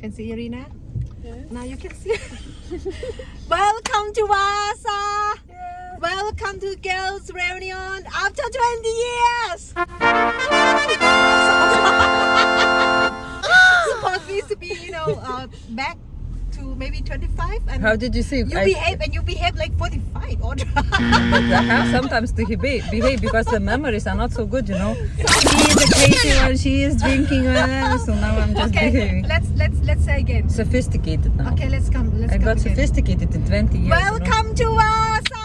Can see Irina? Now you can see. Welcome to Vasa. Welcome to Girls Reunion after 20 years. Supposed to be, you know, uh, back maybe 25 and How did you see? you I, behave and you behave like 45 or mm, I have sometimes to behave, behave because the memories are not so good, you know. She is a crazy one. She is drinking, so now I'm just okay behaving. let's let's let's say again Sophisticated now. okay let's come let's I come got again. sophisticated in 20 years. you know. Welcome to Vasa.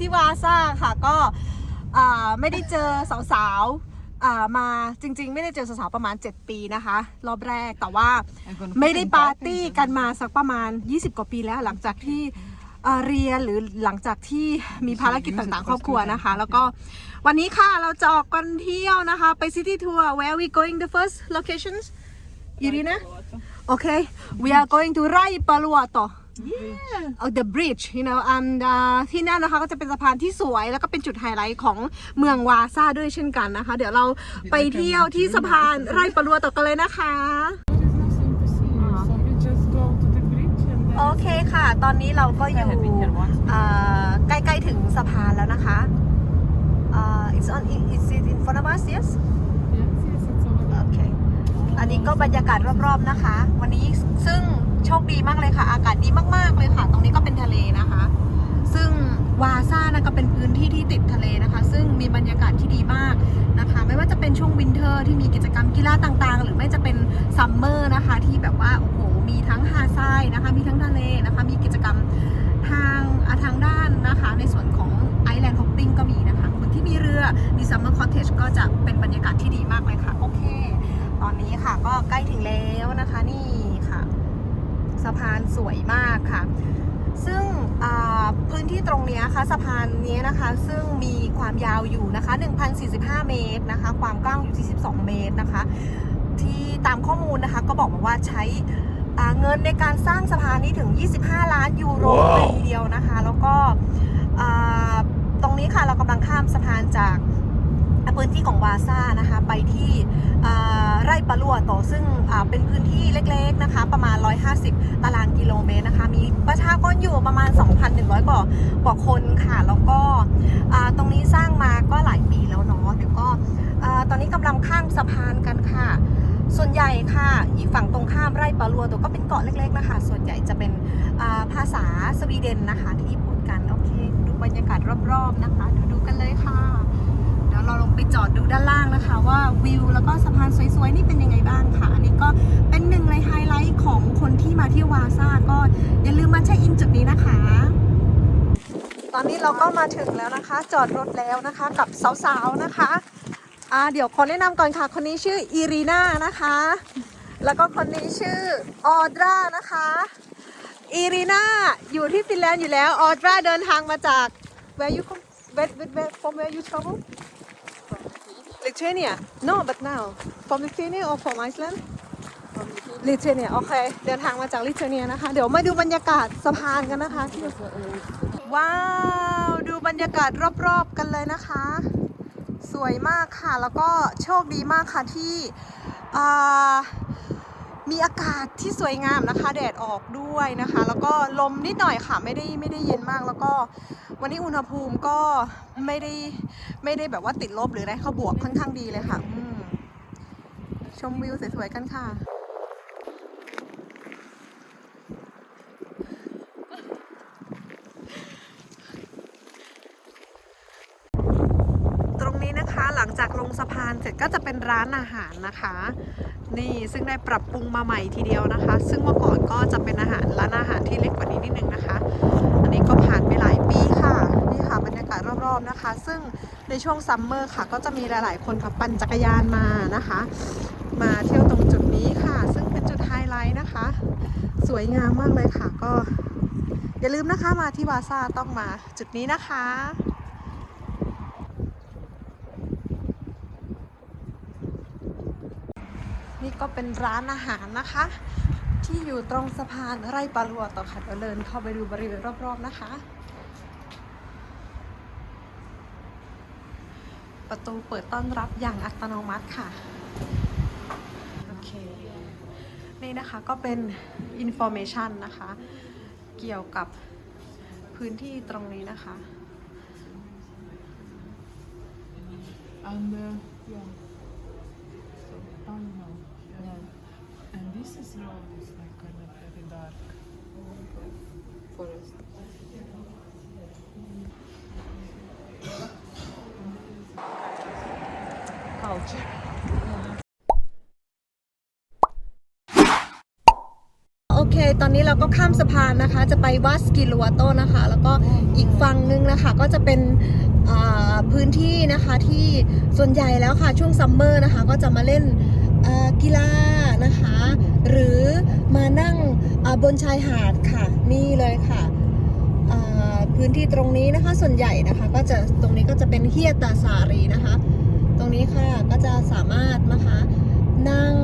ที่วาซ่าค่ะก็อ่าไม่ได้เจอสาวๆอ่ามาจริง ๆ ไม่ได้เจอสาวๆประมาณ 7 ปีนะคะ รอบแรกแต่ว่าไม่ได้ปาร์ตี้กันมาสักประมาณ 20 กว่าปีแล้วหลังจากที่อ่าเรียนหรือหลังจากที่มีภารกิจต่างๆ ครอบครัวนะคะ แล้วก็วันนี้ค่ะเราจะออกกันเที่ยวนะคะ ไปซิตี้ทัวร์ where are we going the first locations Irina Okay we are going to Rai Paluato uh, the bridge you know and uh, ที่นั่นนะคะก็จะเป็นสะพานที่สวยแล้วก็เป็นจุดไฮไลท์ของเมืองวาซ่าด้วยเช่นกันนะคะ เดี๋ยวเราไปเที่ยวที่สะพานไร่ปะลัวต่อกันเลยนะคะ There is nothing to see, so we just go to the bridge and then โอเคค่ะ ตอนนี้เราก็อยู่ I have been here once. เอ่อใกล้ๆถึงสะพานแล้วนะคะเอ่อ it's on it's in front of us yes yes, yes, it's over โอ there. เคอันนี้ก็บรรยากาศรอบๆนะคะ วันนี้ซึ่ง โชคดีมากเลยค่ะ อากาศดีมากๆเลยค่ะ ตรงนี้ก็เป็นทะเลนะคะ ซึ่งวาซ่านะก็เป็นพื้นที่ที่ติดทะเลนะคะ ซึ่งมีบรรยากาศที่ดีมากนะคะ ไม่ว่าจะเป็นช่วงวินเทอร์ที่มีกิจกรรมกีฬาต่างๆ หรือไม่จะเป็นซัมเมอร์นะคะที่แบบว่าโอ้โหมีทั้งหาดทรายนะคะ มีทั้งทะเลนะคะ มีกิจกรรมทางอะทางด้านนะคะ ในส่วนของไอแลนด์ฮอปปิ้งก็มีนะคะ คนที่มีเรือมีซัมเมอร์คอเทจก็จะเป็นบรรยากาศที่ดีมากเลยค่ะ โอเค ตอนนี้ค่ะก็ใกล้ถึงแล้วนะคะนี่ สะพานสวยมากค่ะ ซึ่งอ่าพื้นที่ตรงเนี้ยค่ะสะพานเนี้ยนะคะ ซึ่งมีความยาวอยู่นะคะ 1,045 เมตรนะคะ ความกว้างอยู่ที่ 12 เมตรนะคะ ที่ตามข้อมูลนะคะก็บอกมาว่าใช้อ่าเงินในการสร้างสะพานนี้ถึง 25 ล้านยูโรเลยทีเดียวนะคะ แล้วก็อ่าตรงนี้ค่ะเรากำลังข้ามสะพานจาก พื้นที่ของวาซ่านะคะไปที่ไร่ปะลัวโตซึ่งเป็นพื้นที่เล็กๆนะคะประมาณ 150 ตารางกิโลเมตรนะคะมีประชากรอยู่ประมาณ 2,100 กว่ากว่าคนค่ะแล้วก็ตรงนี้สร้างมาก็หลายปีแล้วเนาะเดี๋ยวก็ตอนนี้กำลังข้ามสะพานกันค่ะ ส่วนใหญ่ค่ะอีกฝั่งตรงข้ามไร่ปาลัวตัวก็เป็นเกาะเล็กๆนะคะส่วนใหญ่จะเป็นภาษาสวีเดนนะคะที่พูดกันโอเคดูบรรยากาศรอบๆนะคะดูดูกันเลยค่ะ ดี๋ยวเราลงไปจอดดูด้านล่างนะคะ ว่าวิวแล้วก็สะพานสวยๆนี่เป็นยังไงบ้างค่ะอันนี้ก็เป็นหนึ่งในไฮไลท์ของคนที่มาที่วาซ่าก็อย่าลืมมาเช็คอินจุดนี้นะคะ ตอนนี้เราก็มาถึงแล้วนะคะ จอดรถแล้วนะคะกับสาวๆนะคะอ่าเดี๋ยวคนแนะนำก่อนค่ะ คนนี้ชื่ออีรีน่านะคะ แล้วก็คนนี้ชื่อออดรานะคะอีรีน่าอยู่ที่ฟินแลนด์อยู่แล้วออดราเดินทางมาจาก where you come where, where, where from where you travel Lithuania no but now from Lithuania or from Iceland Lithuania โอเค เดินทางมาจากลิทัวเนียนะคะ เดี๋ยวมาดูบรรยากาศสะพานกันนะคะที่ว้าว ดูบรรยากาศรอบๆกันเลยนะคะ สวยมากค่ะ แล้วก็โชคดีมากค่ะที่อ่ามีอากาศที่สวยงามนะคะ แดดออกด้วยนะคะ แล้วก็ลมนิดหน่อยค่ะ ไม่ได้ไม่ได้เย็นมากแล้วก็ วันนี้อุณหภูมิก็ไม่ได้ไม่ได้แบบว่าติดลบหรืออะไรเขาบวกค่อนข้างดีเลยค่ะชมวิวสวยๆกันค่ะ ตรงนี้นะคะหลังจากลงสะพานเส ร็จก็จะเป็นร้านอาหารนะคะ นี่ซึ่งได้ปรับปรุงมาใหม่ทีเดียวนะคะ ซึ่งเมื่อก่อนก็จะเป็นอาหารร้านอาหารที่เล็กกว่านี้นิดนึงนะคะ อันนี้ก็ผ่านไปหลายปีค่ะนี่ค่ะบรรยากาศรอบๆนะคะ ซึ่งในช่วงซัมเมอร์ค่ะ ก็จะมีหลายๆ คนค่ะปั่นจักรยานมานะคะ มาเที่ยวตรงจุดนี้ค่ะ ซึ่งเป็นจุดไฮไลท์นะคะ สวยงามมากเลยค่ะก็ อย่าลืมนะคะมาที่วาซาต้องมาจุดนี้นะคะ นี่ ก็เป็นร้านอาหารนะคะ ที่อยู่ตรงสะพานไร่ปลาลัวต่อค่ะเดี๋ยวเดินเข้าไปดูบริเวณรอบๆนะคะ ประตูเปิดต้อนรับอย่างอัตโนมัติค่ะโอเคนี่นะคะก็เป็น information นะคะ เกี่ยวกับพื้นที่ตรงนี้นะคะ And uh, yeah. So I know. Yeah. And this is road is like kind of very dark. Forest. Culture. โอ เค ตอนนี้เราก็ข้ามสะพานนะคะ จะไปวัดสกิลัวโตนะคะ แล้วก็อีกฝั่งนึงนะคะก็จะเป็นพื้นที่นะคะที่ส่วนใหญ่แล้วค่ะช่วงซัมเมอร์นะคะก็จะมาเล่นกีฬานะคะ หรือมานั่งบนชายหาดค่ะนี่เลยค่ะพื้นที่ตรงนี้นะคะส่วนใหญ่นะคะก็จะตรงนี้ก็จะเป็นเฮียตาสารีนะคะ ตรงนี้ค่ะก็จะสามารถนะคะนั่ง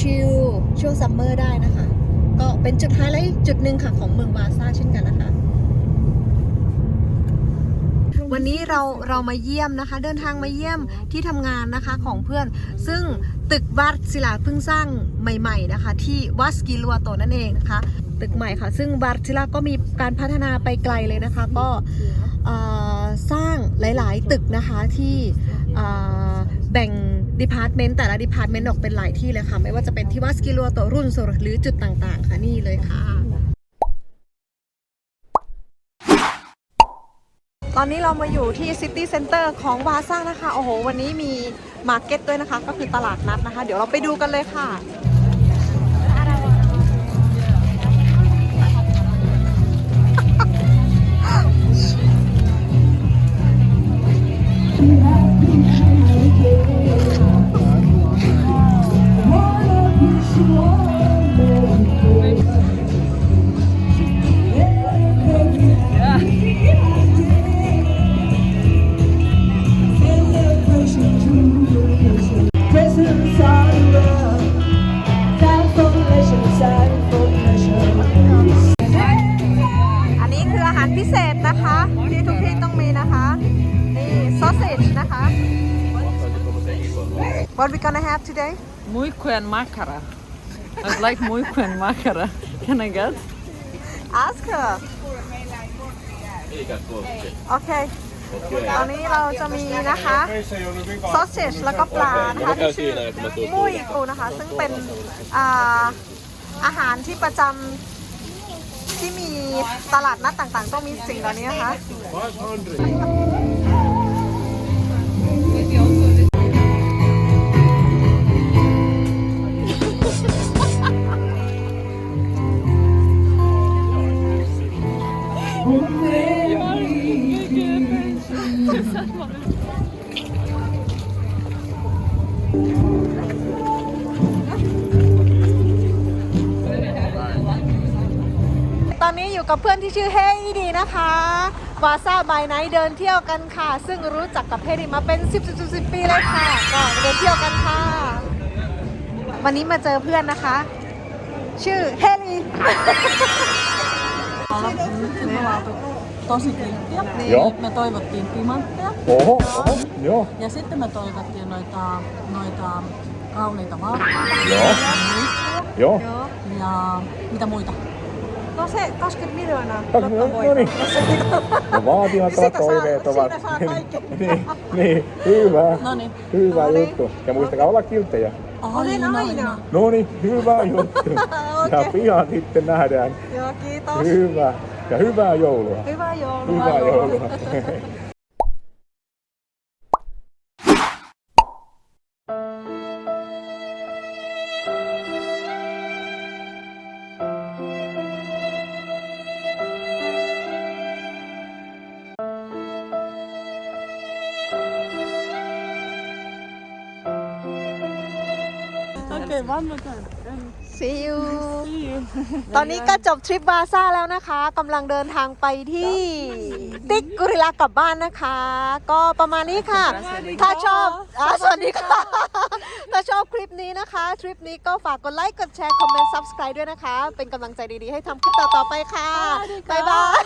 ชิลๆช่วงซัมเมอร์ได้นะคะ ก็เป็นจุดไฮไลท์จุดหนึ่งค่ะของเมืองวาซ่าเช่นกันนะคะวันนี้เราเรามาเยี่ยมนะคะ เดินทางมาเยี่ยมที่ทำงานนะคะของเพื่อน ซึ่งตึกวัดศิลาเพิ่งสร้างใหม่ๆนะคะ ที่วัดสกิลัวโตนั่นเองนะคะ ตึกใหม่ค่ะ ซึ่งวัดศิลาก็มีการพัฒนาไปไกลเลยนะคะ ก็สร้างหลายๆตึกนะคะที่แบ่ง ดีพาร์ตเมนต์แต่ละดีพาร์ตเมนต์ออกเป็นหลายที่เลยค่ะ ไม่ว่าจะเป็นที่วัดสกิลัวตัวรุ่นโซหรือจุดต่างๆ ค่ะนี่เลยค่ะ ตอนนี้เรามาอยู่ที่ซิตี้เซ็นเตอร์ของวาซ่านะคะ โอ้โห วันนี้มีมาร์เก็ตด้วยนะคะ ก็คือตลาดนัดนะคะ เดี๋ยวเราไปดูกันเลยค่ะ What we gonna have today Muikku and makara. I'd like muikku and makara. Can I get? ask her โอเคตอนนี้เราจะมีนะคะซอสเซจแล้วก็ปลานะคะที่ชื่อมุยกูนะคะ ซึ่งเป็นอ่าอาหารที่ประจำที่มีตลาดนัดต่างๆ ต้องมีสิ่งเหล่านี้นะคะ ตอนนี้อยู่กับเพื่อนที่ชื่อเฮยดีนะคะวาซาบายไนเดินเที่ยวกันค่ะ ซึ่งรู้จักกับเฮดีมาเป็น 10 10 10ปีเลยค่ะก็เดินเที่ยวกันค่ะ วันนี้มาเจอเพื่อนนะคะ ชื่อเฮ ลี tosi kilttiä. Joo. Me toivottiin timantteja Oho, oho, joo, ja sitten me toivottiin noita, noita kauniita vaatteita joo, joo. ja mitä muita. No se 20 miljoonaa. No, no niin. No vaatimattomat toiveet ovat. siinä saa kaikki. niin, niin, hyvä. No niin. Hyvä No niin. juttu. Ja muistakaa olla kilttejä. Olen aina. No niin, hyvä juttu. Ja Okei. pian sitten nähdään. Joo, kiitos. Hyvä. Ja hyvää joulua. Hyvää joulua. Hyvää joulua. Okei, one more time. And see you see you. ตอนนี้ก็จบทริปบาซ่าแล้วนะคะกำลังเดินทางไปที่ ติ๊กกุริลากลับบ้านนะคะ ก็ประมาณนี้ค่ะ ถ้าชอบอะสวัสดีค่ะ ถ้าชอบคลิปนี้นะคะ ทริปนี้ก็ฝากกดไลค์ กดแชร์ คอมเมนต์ subscribe ด้วยนะคะ เป็นกำลังใจดีๆ ให้ทำคลิปต่อๆไปค่ะ บ๊ายบาย